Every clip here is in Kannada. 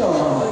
그렇죠.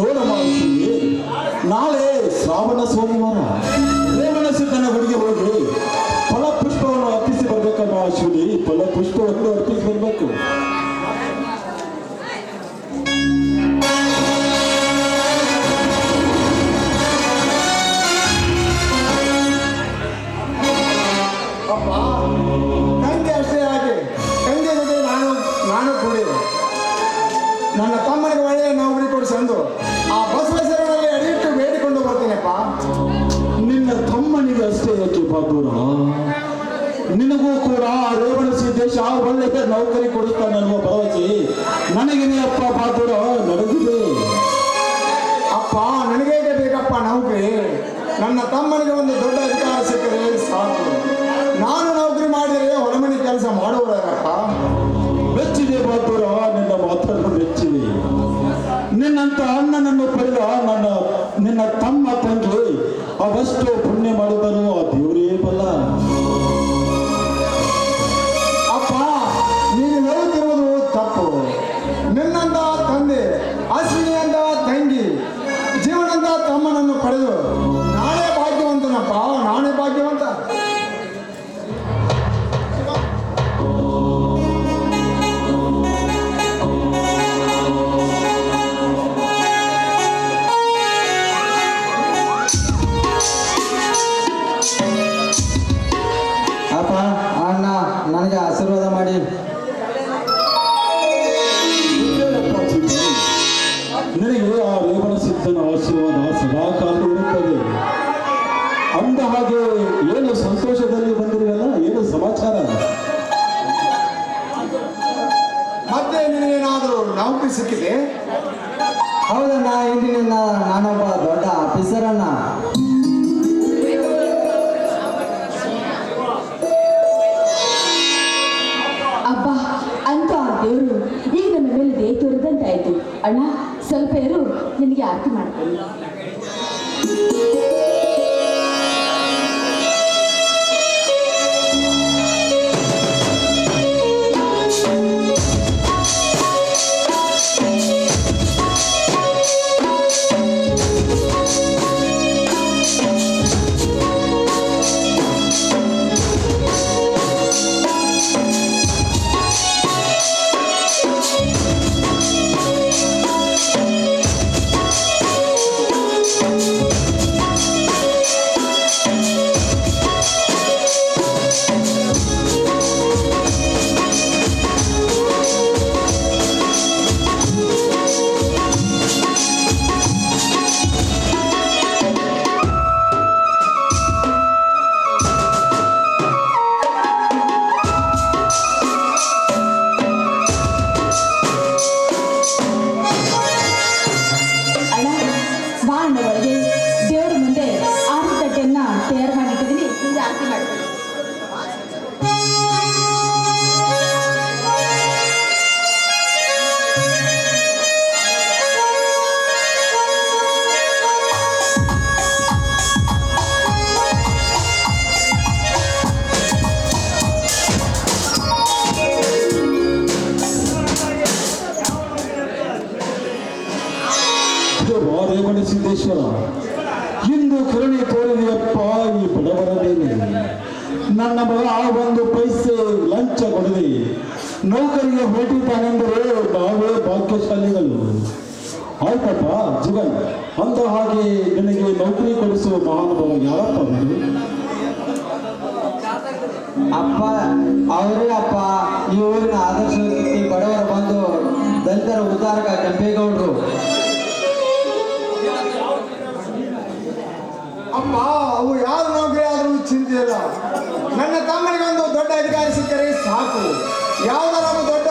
ಅಶ್ವಿನಿ ನಾಳೆ ಶ್ರಾವಣ ಸೋಮವಾರ ರೇವಣ ಸಿದ್ಧನ ಗುಡಿಗೆ ಹೋಗಿ ಫಲ ಪುಷ್ಪವನ್ನು ಅರ್ಪಿಸಿ ಬರ್ಬೇಕಮ್ಮ ಫಲ ಪುಷ್ಪವನ್ನು ಅರ್ಪಿಸಿ ಬರ್ಬೇಕು. ಅಪ್ಪ. ನನ್ನ ತಮ್ಮನಿಗೆ ಒಳ್ಳೆಯ ನೌಕರಿ ಕೊಡಿಸಿ ಅಂದು, ಆ ಬಸವೇಶ್ವರನಲ್ಲಿ ಅಡಿಯಿಟ್ಟು ಬೇಡಿಕೊಂಡು ಬರ್ತೀನಪ್ಪ. ನಿನ್ನ ತಮ್ಮನಿಗೆ ಅಷ್ಟೇ ಯಾಕೆ ಬಾಬೂರ ನಿನಗೂ ಕೂಡ ರೇವಣ ಸಿದ್ದೇಶ ಒಳ್ಳೆಯ ನೌಕರಿ ಕೊಡುತ್ತಾನೆ ಅನ್ನುವ ಭರವಸೆ ನನಗಿದೆ ಅಪ್ಪ ಬಾಬೂರ ನನಗಿದೆ. ಅಪ್ಪ ನನಗೇ ಬೇಕಪ್ಪ ನೌಕರಿ? ನನ್ನ ತಮ್ಮನಿಗೆ ಒಂದು ದೊಡ್ಡ ಅಧಿಕಾರ ಸಿಕ್ಕರೆ ಅವಷ್ಟು ಪುಣ್ಯ ಮಾಡಿದನು ಆ ದೇವರೇ ಬಲ್ಲ. ಅಪ್ಪ, ನೀನು ಹೇಳುತ್ತಿರುವುದು ತಪ್ಪು. ನಿನ್ನಂತ ತಂದೆ ಅಶ್ವಿನಿ ಅಂತ ತಂಗಿ, ಜೀವನದ ತಮ್ಮನನ್ನು ಪಡೆದು ಆಶೀರ್ವಾದ ಮಾಡಿ? ನಿನಗೆ ಆ ರೇವಣ ಸಿದ್ಧನ ಆಶೀರ್ವಾದ ಸದಾ ಕಾಲ ಇರುತ್ತದೆ. ಅಂದ ಹಾಗೆ ಏನು ಸಂತೋಷದಲ್ಲಿ ಬಂದಿರುವಲ್ಲ? ಏನು ಸಮಾಚಾರ? ಮತ್ತೆ ನಿನಗೇನಾದರೂ ನೌಕರಿ ಸಿಕ್ಕಿದೆ? ಹೌದಣ್ಣ ನನ್ನ ನಾನೊಬ್ಬ ದೊಡ್ಡ ಆಫೀಸರ್ ಅಣ್ಣ ನಿನಗೆ ಆರತಿ ಮಾಡ್ತೀನಿ ನನ್ನ ಮಗ ಒಂದು ಪೈಸೆ ಲಂಚ ಕೊಡದೆ ನೌಕರಿಗೆ ಹೊರಟಿದ್ದಾನೆಂದರೆ ನಾವೇ ಭಾಗ್ಯಶಾಲಿಗಳು. ಆಯ್ತಪ್ಪ ಜೀವನ್ ಅಂದ ಹಾಗೆ ನಿನಗೆ ನೌಕರಿ ಕೊಡಿಸುವ ಮಹಾನುಭಾವ ಯಾರಪ್ಪ ಅವರು? ಅಪ್ಪ ಅವರೇ ಅಪ್ಪ ಈ ಊರಿನ ಆದರ್ಶ ವ್ಯಕ್ತಿ ಬಡವರ ಬಂದು ದಲಿತರ ಉದ್ಧಾರಕ ಕೆಂಪೇಗೌಡರು ಅಪ್ಪ ಅವು ಯಾರು ನೌಕರಿ ಆದರೂ ಚಿಂತೆ ಇಲ್ಲ ನನ್ನ ತಮ್ಮನಿಗೆ ಒಂದು ದೊಡ್ಡ ಅಧಿಕಾರಿ ಸಿಕ್ಕರೆ ಸಾಕು. ಯಾವುದರ ಒಂದು ದೊಡ್ಡ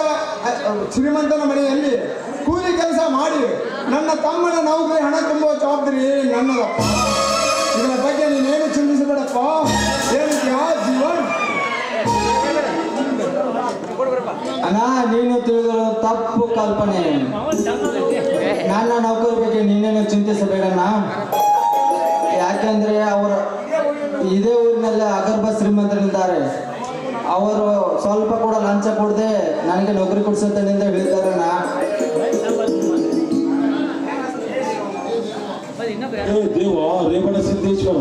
ಶ್ರೀಮಂತನ ಮನೆಯಲ್ಲಿ ಕೂಲಿ ಕೆಲಸ ಮಾಡಿ ನನ್ನ ತಮ್ಮನ ನೌಕರಿ ಹಣ ತುಂಬುವ ಜವಾಬ್ದಾರಿ ನನ್ನದಪ್ಪ. ಇದರ ಬಗ್ಗೆ ನೀನೇನು ಚಿಂತಿಸಬೇಡಪ್ಪ? ಅಣ್ಣ, ನೀನು ತಿಳಿದಿರೋ ತಪ್ಪು ಕಲ್ಪನೆ. ನನ್ನ ನೌಕರಿ ಬಗ್ಗೆ ನೀನೇನು ಚಿಂತಿಸಬೇಡಣ್ಣ? ಯಾಕೆಂದ್ರೆ ಅವರು ಇದೇ ಊರಿನಲ್ಲೇ ಅಗರ್ಭ ಶ್ರೀಮಂತರಿದ್ದಾರೆ ಅವರು ಸ್ವಲ್ಪ ಕೂಡ ಲಂಚ ಕೊಡದೆ ನನಗೆ ನೌಕರಿ ಕೊಡಿಸುತ್ತೇನೆ ಅಂತ ಹೇಳಿದ್ದಾರೆ ದೇವ, ರೇವಣ ಸಿದ್ದೇಶ್ವರ.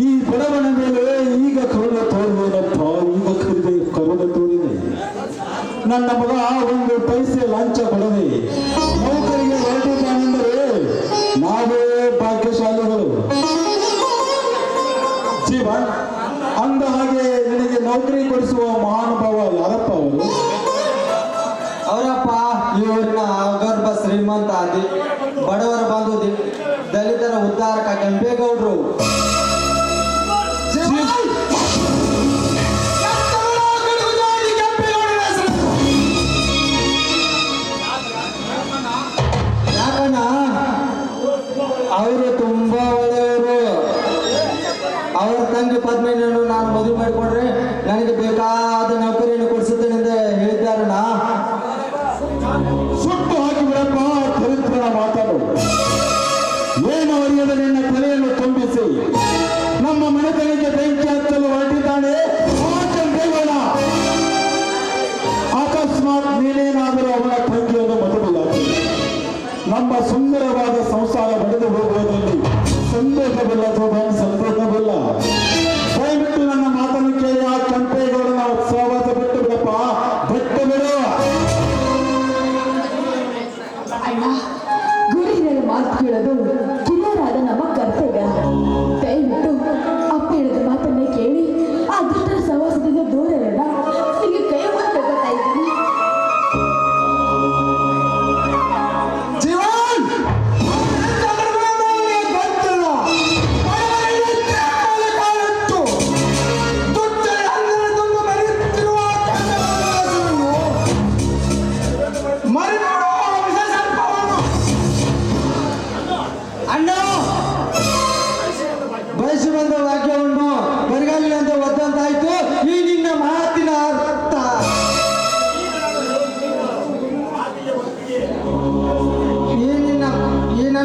ಈ ಬಡವನ ಮೇಲೆ ಈಗ ಕರುಣ ತೋರಿದೆನಪ್ಪ ಈಗ ಕರುಣ ತೋರಿದೆ. ನನ್ನ ಮಗ ಬಡವರ ಬಂಧು ದಲಿತರ ಉದ್ಧಾರಕ ಕೆಂಪೇಗೌಡರು. ಅವರು ಸುಂದರವಾದ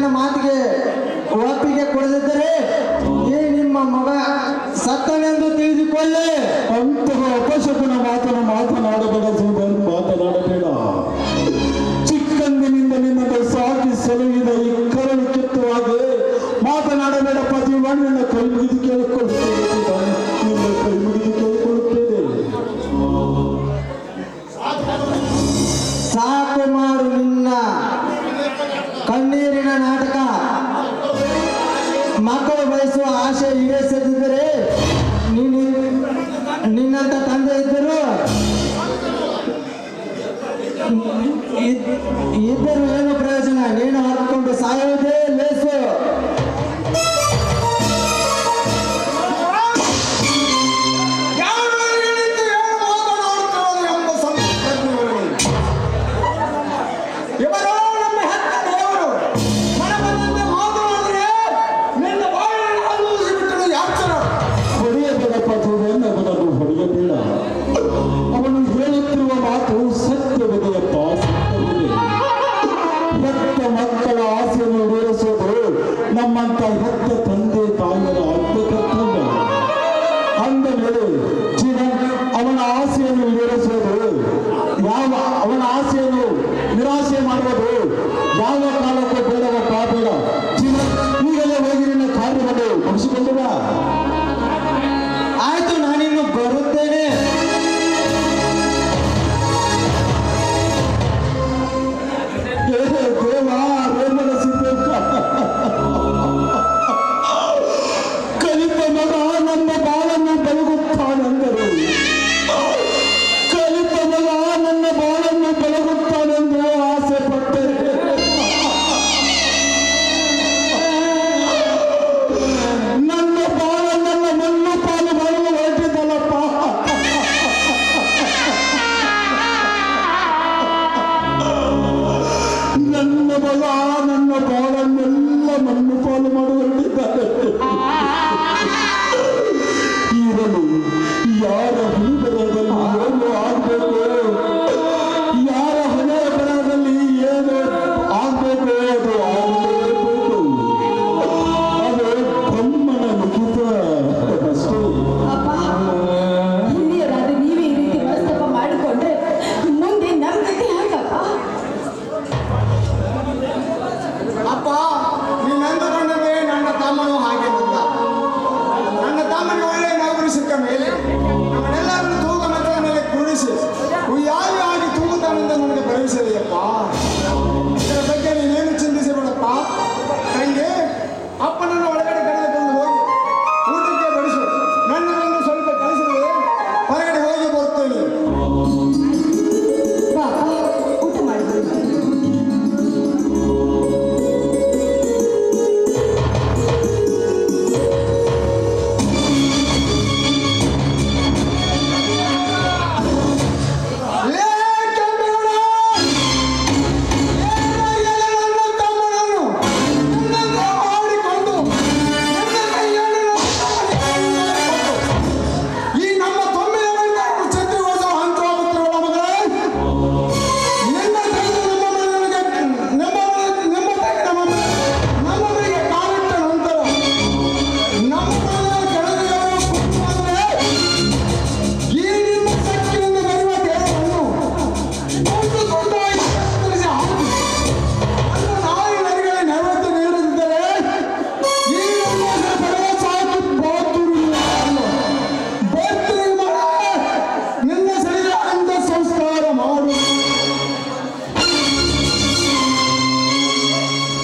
ನನ್ನ ಮಾತಿಗೆ ಒಪ್ಪಿಗೆ ಕೊಡದಿದ್ದರೆ ಈ ನಿಮ್ಮ ಮಗ ಸತ್ತನೆಂದು ತಿಳಿದುಕೊಳ್ಳಿ. ಅಂತಹ ಅಪಶಕುನ ಮಾತನ್ನು ಮಾತನಾಡಬೇಡ